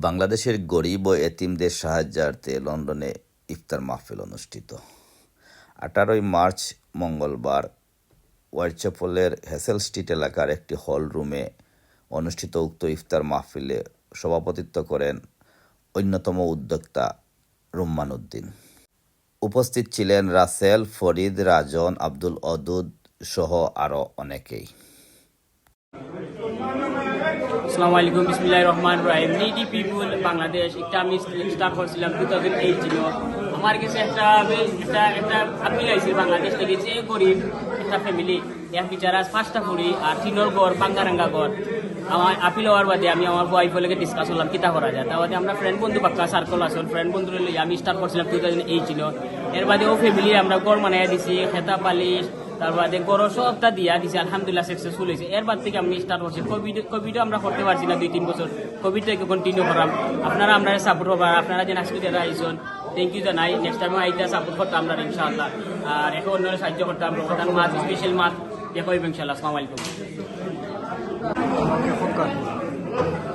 বাংলাদেশের গরিব ও এতিমদের সাহায্যার্থে লন্ডনে ইফতার মাহফিল অনুষ্ঠিত। আঠারোই মার্চ মঙ্গলবার হোয়াইটচ্যাপলের হেসেল স্ট্রিট এলাকার একটি হল রুমে অনুষ্ঠিত উক্ত ইফতার মাহফিলে সভাপতিত্ব করেন অন্যতম উদ্যোক্তা রুম্মান উদ্দিন। উপস্থিত ছিলেন রাসেল, ফরিদ, রাজন, আব্দুল অদুদ সহ আরও অনেকেই। আসসালামু আলাইকুম বিসমিল্লাহ রহমান রাহিম। নিডি পিপুল বাংলাদেশ, একটা আমি স্টার্ট করছিলাম টু থাউজেন্ড এইটিন আমার কাছে একটা একটা একটা আপিল আইছে বাংলাদেশ থেকে, যে গরিব একটা ফ্যামিলি এক বিচার পাঁচটা ফুড়ি আর তিনোর গড় পাঙ্গারাঙ্গা গড় আমার আপিল হওয়ার বাদে আমি আমার ওয়াইফ লগে ডিসকাস করলাম, কিতা করা যায়? তার বাদে আমরা ফ্রেন্ড বন্ধু পাক্কা সার্কল আসল ফ্রেন্ড বন্ধু লই আমি স্টার্ট করছিলাম টু থাউজেন্ড এইটিন এর বাদে ও ফ্যামিলি আমরা গড় মানাই দিছি খেতা পালিশ তার বাদে গরো সবটা দিয়া দিছে, আলহামদুলিল্লাহ সাকসেসফুল হয়েছে। এর বাদ থেকে আমি স্টার্ট করছি। কোভিড কোভিডও আমরা করতে পারছি না দুই তিন বছর। কোভিড থেকে কন্টিনিউ করাম। আপনারা আমরা সাপোর্ট করবার আপনারা যে আজকে যারা আইসন থ্যাংক ইউ জানাই। নেক্সট টাইম আইতে সাপোর্ট করতাম আমরা ইনশাআল্লাহ। আর এখন অন্যরা সাহায্য করতাম প্রধান মাছ স্পেশাল মাছ। দেখো ইনশাআল্লাহ আসসালামু আলাইকুম।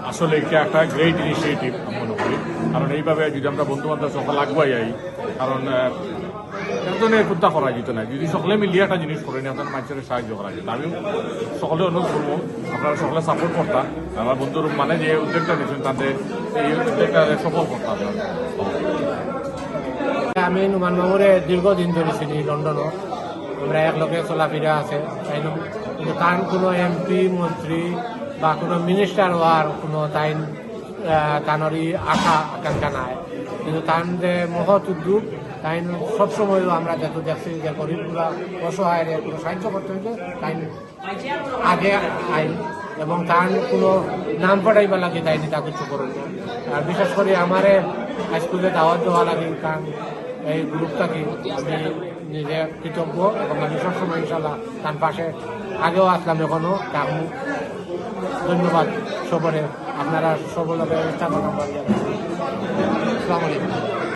আসলে এটা একটা গ্রেট ইনিশিয়েটিভ মনে করি। কারণ এইভাবে যদি আমরা বন্ধু বান্ধব সকল আগুয়াই যাই কারণ একজনে কুত্তা করা যেত না। যদি সকলে মিলিয়ে একটা জিনিস করেন আপনার মানুষের সাহায্য করা যেত আমি সকলে অনুরোধ করব, আপনারা সকলে সাপোর্ট করতাম আমার বন্ধুর মানে যে উদ্যোগটা নিয়েছেন তাদের এই উদ্যোগটা সফল করতাম আমি নুমান মামুরে দীর্ঘদিন ধরে চিনি লন্ডনও আমরা একলগে চলাফেরা আছে, তাই কিন্তু তার কোনো এমপি মন্ত্রী বা কোনো মিনিস্টার হওয়ার কোনো তাই তানরি আশা আকাঙ্ক্ষা নাই কিন্তু তার যে মহৎ উদ্যোগ, তাই সবসময় আমরা যেহেতু দেখছি যে গরিব গরিবগুলা অসহায় কোনো সাহায্য করতে হইলে তাই আগে আইন এবং তার কোনো নাম পড়াইবা লাগে তাই তা কিছু করুন আর বিশেষ করে আমারে স্কুলে দাওয়াত দেওয়া লাগে কারণ এই গ্রুপটাকে আমি নিজে কৃতজ্ঞ এবং আমি সবসময় ইনশাল্লাহ তার পাশে আগেও আসলাম এখনও। তার ধন্যবাদ সবরে আপনারা সবলভাবে স্থাপন আসসালামু আলাইকুম।